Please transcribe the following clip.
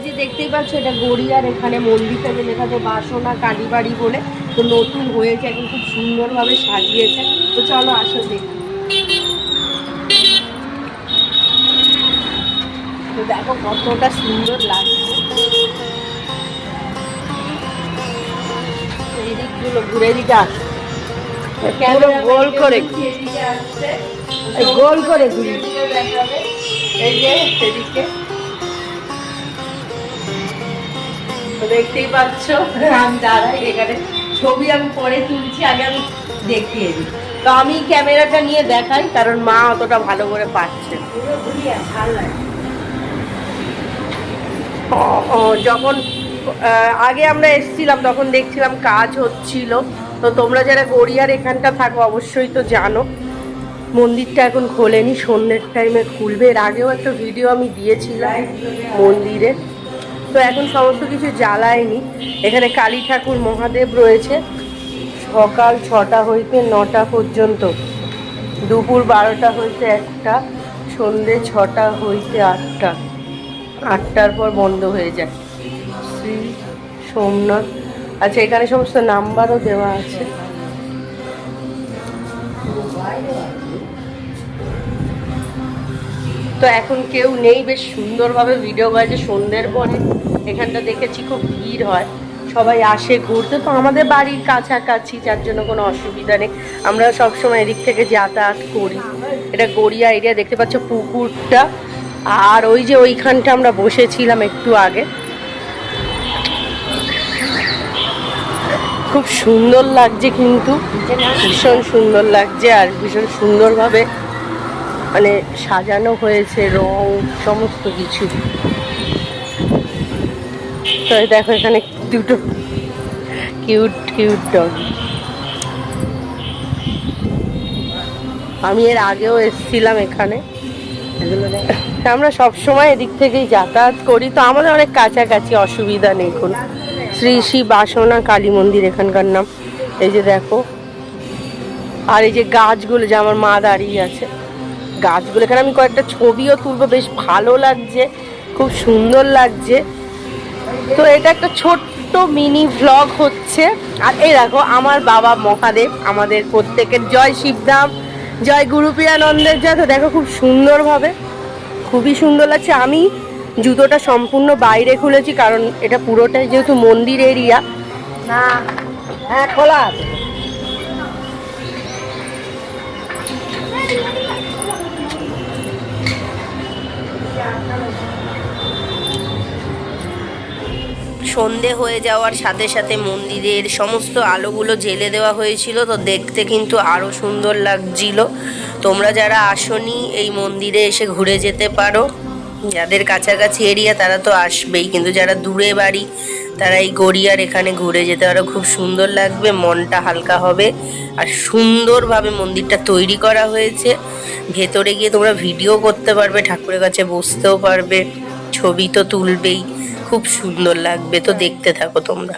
এই যে দেখতেই পাচ্ছ এটা গড়িয়ার এখানে মন্দিরটা যে লেখা আছে বাসনা কালীবাড়ি বলে তো নতুন হয়েছে এখন খুব সুন্দরভাবে সাজিয়েছে তো চলো আসো দেখি তো দেখো কতটা সুন্দর লাগছে এই দিকগুলো ঘুরে দিকে আসো পুরো গোল করে। আসছে। গোল করে ঘুরি। এই যে সেদিকে দেখতেই পাচ্ছ, আমি দাঁড়াই এখানে। ছবি আমি পরে তুলছি, আগে আমি দেখিয়ে দিই। তো আমি ক্যামেরাটা নিয়ে দেখাই, কারণ মা অতটা ভালো করে পাচ্ছে। যখন আগে আমরা এসেছিলাম, তখন দেখছিলাম কাজ হচ্ছিল। তো তোমরা যারা গড়িয়ার এখানটা থাকো, অবশ্যই তো জানো। মন্দিরটা এখন খোলেনি, সন্ধ্যের টাইমে খুলবে। এর আগেও একটা ভিডিও আমি দিয়েছিলাম মন্দিরে। তো এখন সমস্ত কিছু জ্বালায়নি। এখানে কালী ঠাকুর, মহাদেব রয়েছে। সকাল ছটা হইতে নটা পর্যন্ত। দুপুর বারোটা হইতে একটা, সন্ধে ছটা হইতে আটটা। আটটার পর বন্ধ হয়ে যায়। শ্রী সোমনাথ। আচ্ছা এখানে সমস্ত নাম্বারও দেওয়া আছে। তো এখন কেউ নেই, বেশ সুন্দরভাবে ভিডিও করেছে সন্ধ্যের পরে এখানটা দেখেছি, খুব ভিড় হয়। সবাই আসে ঘুরতে, তো আমাদের বাড়ির কাছাকাছি, যার জন্য কোনো অসুবিধা নেই। আমরা সবসময় এদিক থেকে যাতায়াত করি। এটা গড়িয়া এরিয়া দেখতে পাচ্ছ পুকুরটা। আর ওই যে ওইখানটা আমরা বসেছিলাম একটু আগে। খুব সুন্দর লাগছে কিন্তু। ভীষণ সুন্দর লাগছে আর ভীষণ সুন্দরভাবে মানে সাজানো হয়েছে, রং, সমস্ত কিছু। তো দেখো এখানে দুটো কিউট কিউট ডগ আমি এর আগেও এসেছিলাম এখানে। আমরা সব সময় এদিক থেকেই যাতায়াত করি, তো আমাদের অনেক কাছাকাছি, অসুবিধা নেই কোনো শ্রী শ্রী বাসনা কালী মন্দির এখানকার নাম। এই যে দেখো। আর এই যে গাছগুলো, যে আমার মা দাঁড়িয়ে আছে। গাছগুলো। এখানে আমি কয়েকটা ছবিও তুলবো বেশ ভালো লাগছে খুব সুন্দর লাগছে। তো এটা একটা ছোট্ট মিনি ভ্লগ হচ্ছে। আর এই দেখো আমার বাবা মহাদেব আমাদের প্রত্যেকের জয় শিবধাম জয় গুরুপ্রিয়ানন্দের জয়। তো দেখো খুব সুন্দরভাবে খুবই সুন্দর লাগছে। আমি জুতোটা সম্পূর্ণ বাইরে খুলেছি কারণ এটা পুরোটাই যেহেতু মন্দির এরিয়া। না। হ্যাঁ খোলা। সন্ধে হয়ে যাওয়ার সাথে সাথে মন্দিরের সমস্ত আলোগুলো জেলে দেওয়া হয়েছিল, তো দেখতে কিন্তু আরও সুন্দর লাগছিল। তোমরা যারা আসনি এই মন্দিরে এসে ঘুরে যেতে পারো। যাদের কাছাকাছি এরিয়া তারা তো আসবেই, কিন্তু যারা দূরে বাড়ি, তারা এই গড়িয়ার এখানে ঘুরে যেতে পারো। খুব সুন্দর লাগবে, মনটা হালকা হবে। আর সুন্দরভাবে মন্দিরটা তৈরি করা হয়েছে। ভেতরে গিয়ে তোমরা ভিডিও করতে পারবে, ঠাকুরের কাছে বসতেও পারবে, ছবি তো তুলবেই। খুব সুন্দর লাগবে। তো দেখতে থাকো তোমরা।